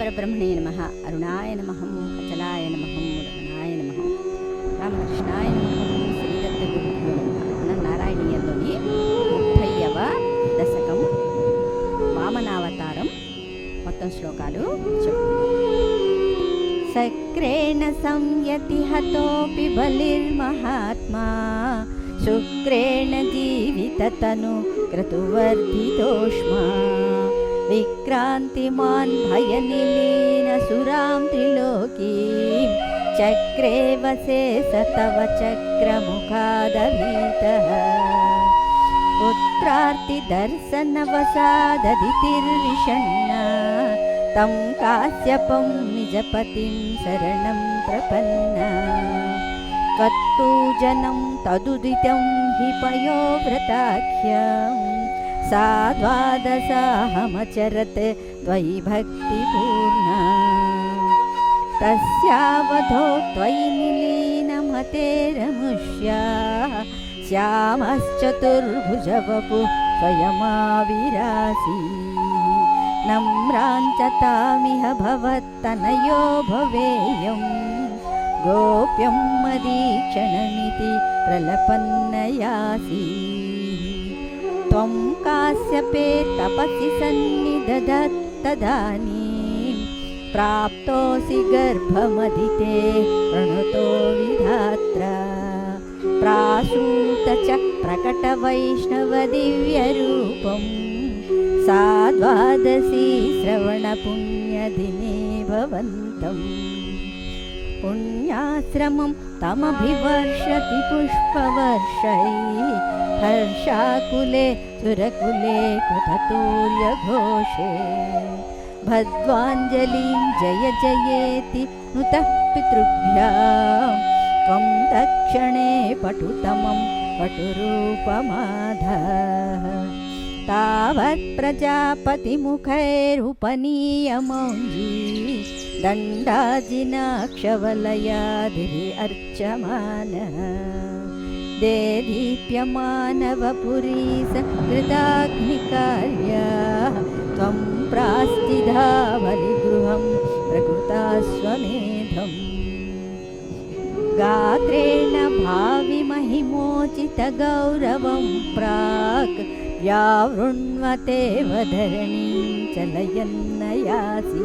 పరబ్రహ్మణే నమ. అరుణాయ నమహం అచలాయ నమహం రమణాయ నమ. రామకృష్ణాయ నమ. శ్రీదత్త గురుభ్యో నమ. నారాయణీయంలోని ముప్పైవ దశకం వామనావతారం మొత్తం శ్లోకాలు చెప్పుకుందాం సక్రేణ సంయతి హతోపి బలిర్మహాత్మా. శుక్రేణ జీవితతను క్రతువర్ధితోష్మా. विक्रान्तिमान् भयनिलीनसुरां त्रिलोकी। चक्रेवसे स तव चक्रमुखादभीतः। पुत्रार्तिदर्शनवसाददितिर्विषण्णा तं काश्यपं निजपतिं शरणं प्रपन्ना। त्वत्पूजनं तदुदितं हि पयोव्रताख्यम् सा द्वादशाहमचरत् त्वयि भक्तिपूर्णा। तस्यावधो त्वयि निलीनमतेरमुष्या श्यामश्चतुर्भुजवपु स्वयमाविरासि। नम्राञ्चतामिह भवत्तनयो भवेयं गोप्यं मदीक्षणमिति प्रलपन्नयासि त्वं काश्यपे तपसि सन्निदधत्तदानीं प्राप्तोऽसि गर्भमदिते प्रणुतो विधात्रा। प्रासूत च प्रकटवैष्णवदिव्यरूपं सा द्वादशी श्रवणपुण्यदिने भवन्तम् पुण्याश्रमं तमभिवर्षति पुष्पवर्षैः। हर्षाकुले सुरकुले कृततूर्यघोषे। भद्वाञ्जलिं जय जयेति नुतः पितृभ्यां। त्वं दक्षिणे पटुतमं पटुरूपमाधः। तावत् प्रजापतिमुखैरुपनीयमौञ्जी दण्डाजिनाक्षवलयादिः अर्चमानः। देदीप्यमानवपुरी सकृताग्निकार्या त्वं बलिगृहं प्रकृतास्वमेधम्। गात्रेण भाविमहिमोचितगौरवं प्राक् व्यावृण्वते वधरणीं चलयन्नयासि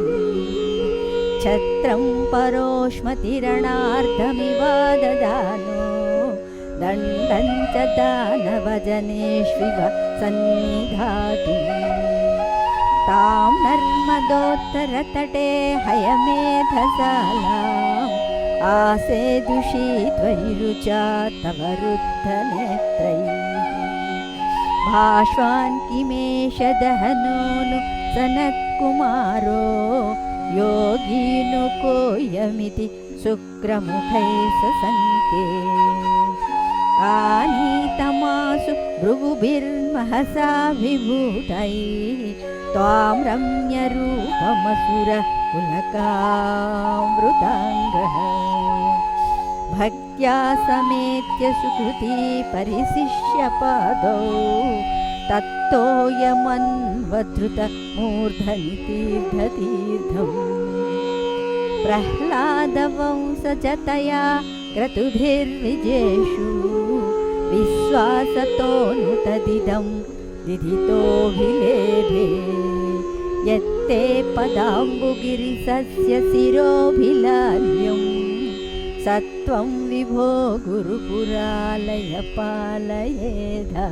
छत्रं परोष्मतिरणार्धमिव ददानो दण्डं च दानवजनेष्विव सन्निधातुं तां नर्मदोत्तरतटे हयमेधशालाम् आसेदुषी त्वयि रुचा तव रुद्धनेत्रैः भाष्वान् किमेष दहनोनु सनत्कुमारो योगीनुकोऽयमिति शुक्रमुखैः ससङ्के आनीतमासु भृगुभिर्महसा विभूतैः त्वां रम्यरूपमसुर पुलकामृताङ्गः भक्त्या समेत्य सुकृती परिशिष्यपादौ तत्तोयमन्वधृतमूर्धनि तीर्थतीर्थम् प्रह्लादवंसजतया क्रतुभिर्विजेषु विश्वासतोऽनुतदिदं दिधितोऽभिलेभे यत्ते पदाम्बुगिरिसस्य शिरोभिलाल्यं सत्वं विभो गुरुपुरालय पालयेधा